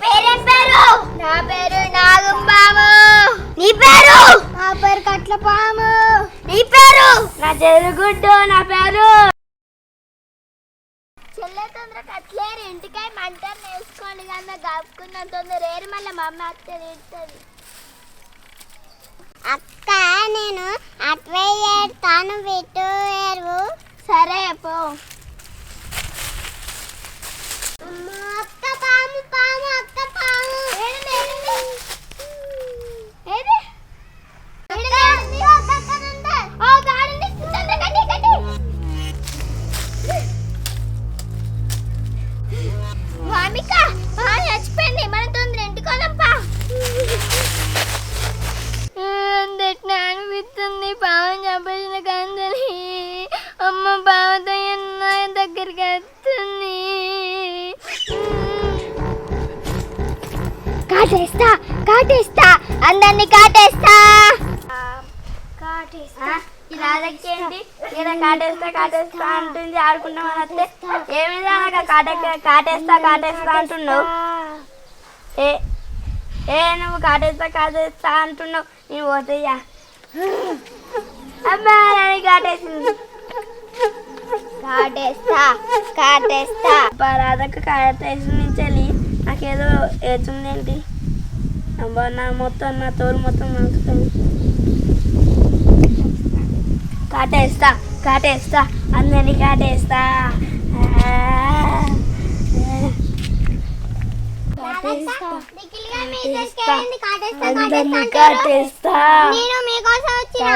పేరేం పేరు? నా పేరు నాగంబాము నీ పేరు? నా పేరు కట్లపాము. నీ పేరు? నా చెరుగుడ్డు నా పేరు. చెల్లె తొందర కట్లేరు ఇంటికాయ మంటలు నేర్చుకోండి కానీ గాపుకున్న తొందర ఏరు మళ్ళీ మా అమ్మ అక్క తిడుతుంది. అక్క నేను అట్వే ఏడుతాను ఏరు. సరే పో అక్క పాము పాము అక్క పాము ఏది ఏది వామిక చచ్చిపోయింది మన తొందర ఇంటికోదంపా అనిపిస్తుంది పావం చంపేసిన కందని అమ్మ బావతో ఎన్న దగ్గరికి వస్తుంది. కాటేస్తా కాటేస్తా అందరిని కాటేస్తా. కాటేస్తా. ఇలా కాటేస్తా కాటేస్తా అంటుంది వస్తే అలాగా కాటే కాటేస్తా కాటేస్తా అంటున్నావు? ఏ ఏ నువ్వు కాటేస్తా కాటేస్తా అంటున్నావు? నేను పోతాయ్యా అమ్మా నన్ను కాటేసింది. కాటేస్తా కాటేస్తా. రాధక్క కాటేసి నుంచి నాకేదో ఏతుంది ఏంటి నా మొత్తం నా తోలు మొత్తం మంచుతుంది కాటేస్తా కాటేస్తా అందరినీ కాటేస్తా కాటేస్తా వచ్చిన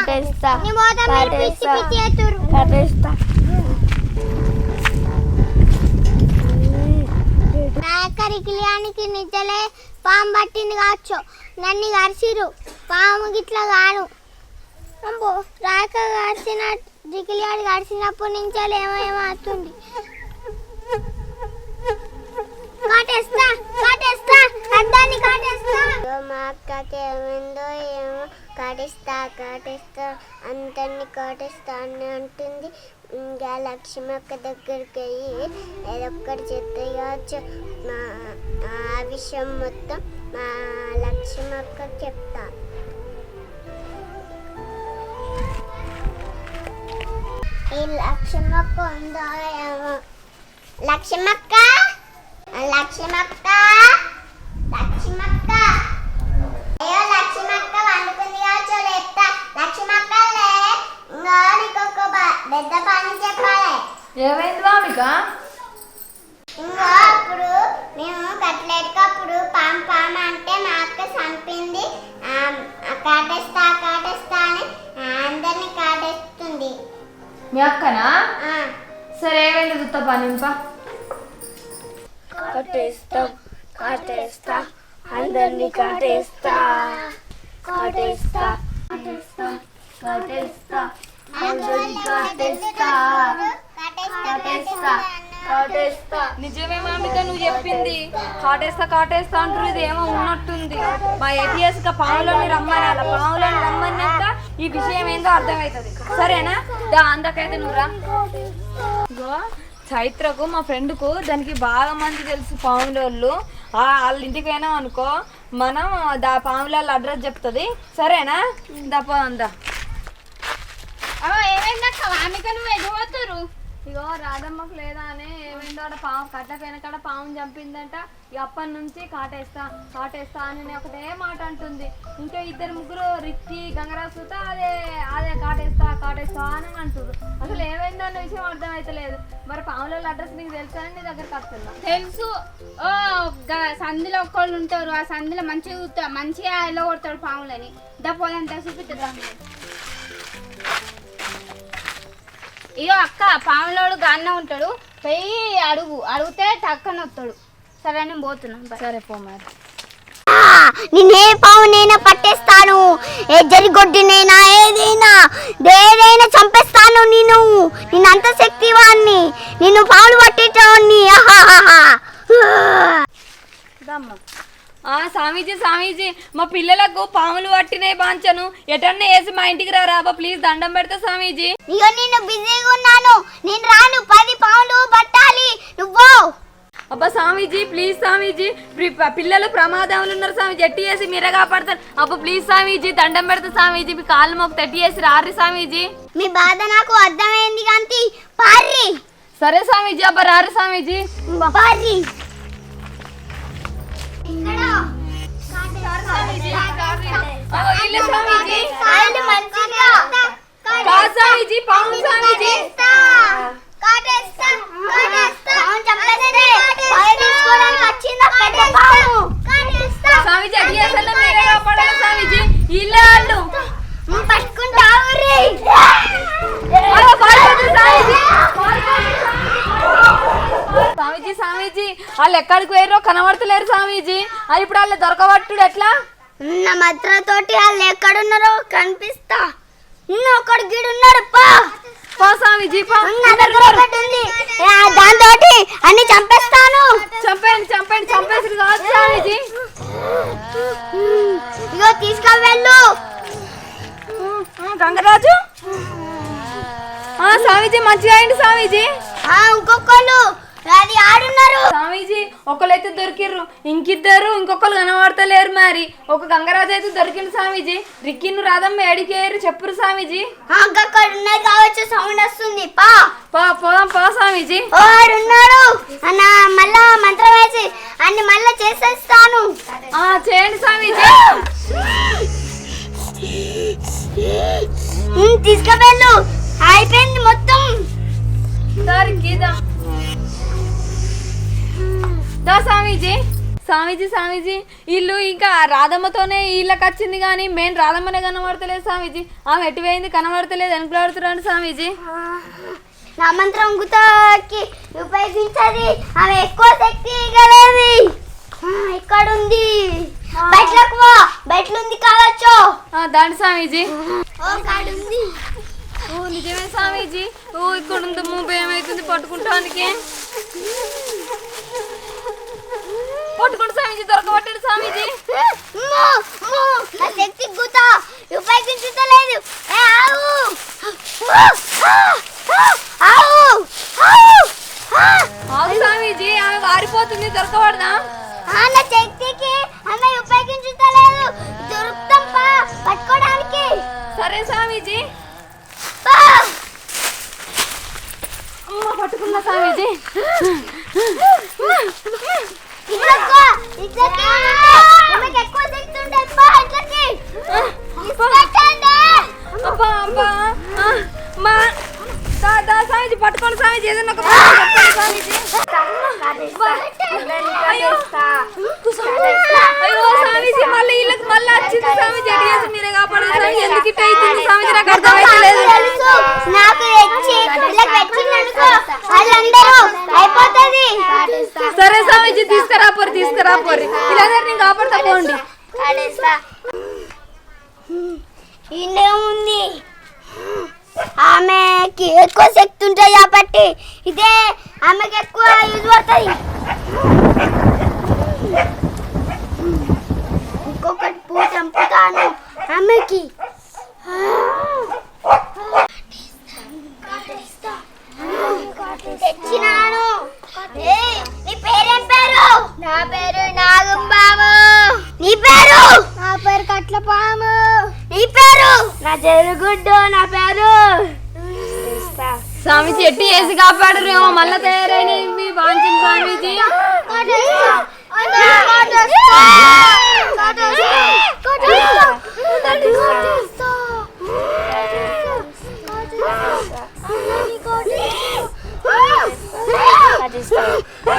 కాటేస్తా నీ పోతా మీరు నిజలే పాము పట్టింది కావచ్చు. నన్ను కరిసిరు పాము గిట్ల గాను అంబో రాక కరిసిన జికిలియాడు గడిచినప్పటి నుంచి ఏమో అవుతుంది కాటేస్తా కాటేస్తా అద్దాన్ని కాటేస్తా. మా అక్కకి ఏమైందో ఏమో కాటేస్తా కాటేస్తా అందరిని కాటేస్తా అని అంటుంది. ఇంకా లక్ష్మి అక్క దగ్గరికి అయ్యి ఏదొక్కటి చెప్తే కావచ్చు. మా ఆ విషయం మొత్తం మా లక్ష్మి అక్క చెప్తా. ఈ లక్ష్మక్క ఉందో ఏమో? లక్ష్మక్క లక్ష్మక్క అయ్యో లక్ష్మక్క వండుకుంది కావచ్చు లేపుతా లక్ష్మక్క లే ఇంకా నీకొక బ- పెద్ద పని చెప్పాలి. ఏమైంది వామిక ఇంకా అప్పుడు మేము కట్లెట్కి అప్పుడు పాము పాము అంటే మా అక్క చంపింది. కాటేస్తా కాటేస్తా అని అందరిని కాటేస్తుంది. మీ అక్కనా? ఆ. సరే ఏమైంది దుత్త పని ఇంకా కాటేస్తా కాటేస్తా అందరినీ కాటేస్తా. కాటేస్తా కాటేస్తా కాటేస్తా. అందరినీ నిజమే మామిక నువ్వు చెప్పింది. కాటేస్తా కాటేస్తా అంటారు ఇది ఏమో ఉన్నట్టుంది. మా ఏటీఎస్గా రమ్మని అలా పాములోని రమ్మన్నాక ఈ విషయం ఏందో అర్థమవుతుంది. సరేనా? దా అందకైతే నువ్వు రా. చైత్రకు మా ఫ్రెండ్కు దానికి బాగా మంది తెలుసు పాములోళ్ళు వాళ్ళ ఇంటికి పోయినాం అనుకో మనం దా పాముల అడ్రస్ చెప్తుంది. సరేనా? దా పోదా ఏమైందక్క నువ్వు ఇగో రాధమ్మకు లేదా అని ఏమైందో ఆడ పాము కట్ట పైన కాడ పాము చంపిందంట. అప్పటి నుంచి కాటేస్తా కాటేస్తా అని ఒకటే మాట అంటుంది. ఇంకా ఇద్దరు ముగ్గురు రిక్కి గంగరాసుత అదే అదే కాటేస్తా కాటేస్తా అని అంటున్నారు అసలు ఏమైందో అన్న విషయం అర్థమైతలేదు. మరి పాముల అడ్రస్ నీకు తెలుసా అని నీ దగ్గరకు వస్తున్నా. తెలుసు. ఓ సంధిలో ఒక్కళ్ళు ఉంటారు. ఆ సంధిలో మంచిగా మంచిగా ఎలా కొడతాడు పాములని. దా పోదంతా ఇగో అక్క పాములోడు గాన్న ఉంటాడు. పోయి అడుగు. అడిగితే టక్కన వస్తాడు. సరే నేను పోతున్నాను సరే పో మరి. నేనే పావునైనా పట్టేస్తాను. ఏ జరిగొడ్డినైనా ఏదైనా దేదైనా చంపేస్తాను నేను నేను అంత శక్తివాన్ని. నేను పావులు పట్టేటోన్ని ఆహాహాహా. దమ్మ ఆ స్వామీజీ స్వామీజీ మా పిల్లలకు పాములు పట్టినాయి బాంచను. ఎటన్నా వేసి మా ఇంటికి రాబా ప్లీజ్ దండం పెడతా స్వామీజీ. ఇగో నేను బిజీగా ఉన్నాను. నేను రాను. పది పావులు పట్టాలి. నువ్వు అబ్బా స్వామీజీ ప్లీజ్ స్వామీజీ. పిల్లలు ప్రమాదంలో ఉన్నారు స్వామీజీ. ఎట్టి చేసి మీరే కాపాడతారు. అబ్బా ప్లీజ్ స్వామీజీ దండం పెడతా స్వామీజీ. మీ కాళ్ళు మొక్కు తట్టి చేసి రారి స్వామీజీ. మీ బాధ నాకు అర్థమైంది కాంతి. పార్రి. సరే స్వామీజీ అబ్బా రారి స్వామీజీ. పార్రి. స్వామీజీ కాళ్ళు మంచిగా కాదు స్వామీజీ పాము స్వామీజీ కాటేస్తా కాటేస్తా అవును చంపేస్తే పాలు తీసుకోవడానికి వచ్చింది పెద్ద పాము కాటేస్తా స్వామీజీ అట్టి చేసన్నా మీరే కాపాడాలి స్వామీజీ ఇల్లే వాళ్ళు పట్టుకుంటావు రే అగో పారిపోతున్నారు స్వామీజీ స్వామీజీ స్వామీజీ వాళ్ళు ఎక్కడికి పోయారో కనబడతలేరు స్వామీజీ. అది ఇప్పుడు వాళ్ళు దొరకబట్టుడు ఎట్లా? నా మద్రతోటి వాళ్ళు ఎక్కడున్నారో కనిపిస్తా. ఉన్న ఒకడు గిడున్నాడు పా. పో స్వామీజీ పో. దాంతో అన్ని చంపేస్తాను. చంపండి చంపండి చంపేసి కాదు స్వామీజీ. ఇగో తీసుకెళ్ళు గంగరాజు. ఆ స్వామీజీ మంచిగా అయింది స్వామీజీ. ఇంకొకళ్ళు. అది ఆడున్నారు. స్వామీజీ ఒకళ్ళైతే దొరికిర్రు. ఇంకిద్దరు ఇంకొకరు కనబడతలేరు మరి. ఒక గంగరాజు అయితే దొరికింది స్వామీజీ. రిక్కిను రాదమ్మ ఏడికేరు చెప్పురు స్వామీజీ. అక్కడ ఉన్నది కావచ్చు సౌండ్ వస్తుంది. పా. పో పోదాం పో స్వామీజీ. వాడున్నాడు అన్న మళ్ళా మంత్రం వేసి అన్ని మళ్ళా చేసేస్తాను. ఆ చేయండి స్వామీజీ. తీసుకువెళ్ళు. అయిపోయింది మొత్తం. సరే గీదా దా స్వామీజీ. స్వామీజీ స్వామీజీ ఇల్లు ఇంకా రాధమ్మతోనే ఇళ్ళకి వచ్చింది కానీ మెయిన్ రాధమ్మనే కనబడతలేదు స్వామీజీ. ఆమె ఎటు పోయింది కనబడతలేదు. వెనుకలాడుతున్నాడు స్వామీజీ. నా మంత్రం గుతకి ఉపయోగించది. ఆమె ఎక్కువ శక్తి గలది ఆ, ఎక్కడుంది బయటలకు పో. బయటలు ఉంది కావచ్చు దాండి స్వామీజీ. ఓ కాడుంది. ఓ నిజమే స్వామీజీ. ఓ ఇక్కడ ఉంది మూపు ఏమైతుంది పట్టుకుంటానికి పట్టుకుంటు స్వామీజీ దొరకబట్టాడు స్వామీజీ. నా శక్తి గుత. ఉపయోగించలేదు ఏ, ఆవు ఆవు ఆవు ఆగు స్వామీజీ ఆమె వారిపోతుంది దొరకబడదా? నా శక్తికి ఆమె ఉపయోగించలేదు దొరుకుతాం పా పట్టుకోవడానికి. సరే స్వామీజీ. అమ్మ పట్టుకున్నా స్వామీజీ? మా దా దా స్వామీజీ పట్టుకోండి స్వామీజీ ఏదైనా ఒక స్వామీజీ అయ్యో అయ్యో స్వామీజీ మళ్ళీ ఇళ్ళకి మళ్ళీ వచ్చింది స్వామీజీ ఎటు చేసి మీరే కాపాడాలి స్వామీజీ ఎందుకు ఇట్ట అవుతుంది స్వామీజీ నాకు అర్థమైతలేదు. తెలుసు. నాకు తెచ్చి ఇలా పెట్టిందనుకో వాళ్ళందరూ అయిపోతుంది సరే స్వామీజీ తీసుకురా పోరి తీసుకురా పోరు. వీళ్ళందరినీ కాపాడుతా పోండి. ఉంది. ఆమెకి ఎక్కువ శక్తి ఉంటుంది కాబట్టి ఇదే ఆమెకి ఎక్కువ యూజ్ పడుతుంది ఇంకొకటి పూ చంపుతాను ఆమెకి తెచ్చినాను ఏయ్, నీ పేరేం పేరు నా పేరు నాగంబాము నీ పేరు నా పేరు కట్లపాము నీ పేరు? నా జరుగుడ్డు నా పేరు? స్వామీజీ ఎట్టి వేసి కాపాడరు ఏమో మళ్ళీ తయారైన మీ వాంచిన స్వామీజీ. ఆ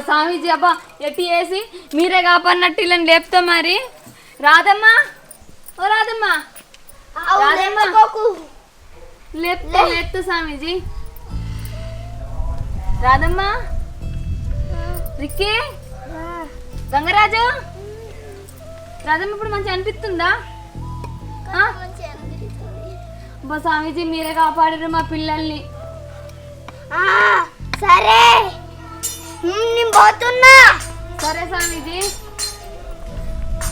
అబ్బా స్వామీజీ అబ్బా ఎట్టి వేసి మీరే కాపాడినట్టు ఇలా లేపుతా మరి. రాదమ్మా ఓ రాదమ్మా రాదమ్మా. లేపుతా లేపుతా స్వామీజీ. రాదమ్మా రిక్కి. గంగరాజు. రాదమ్మ ఇప్పుడు మంచిగా అనిపిస్తుందా? స్వామీజీ మీరే కాపాడారు మా పిల్లల్ని. సరే. ఉమ్, నేను పోతున్నా సరే స్వామీజీ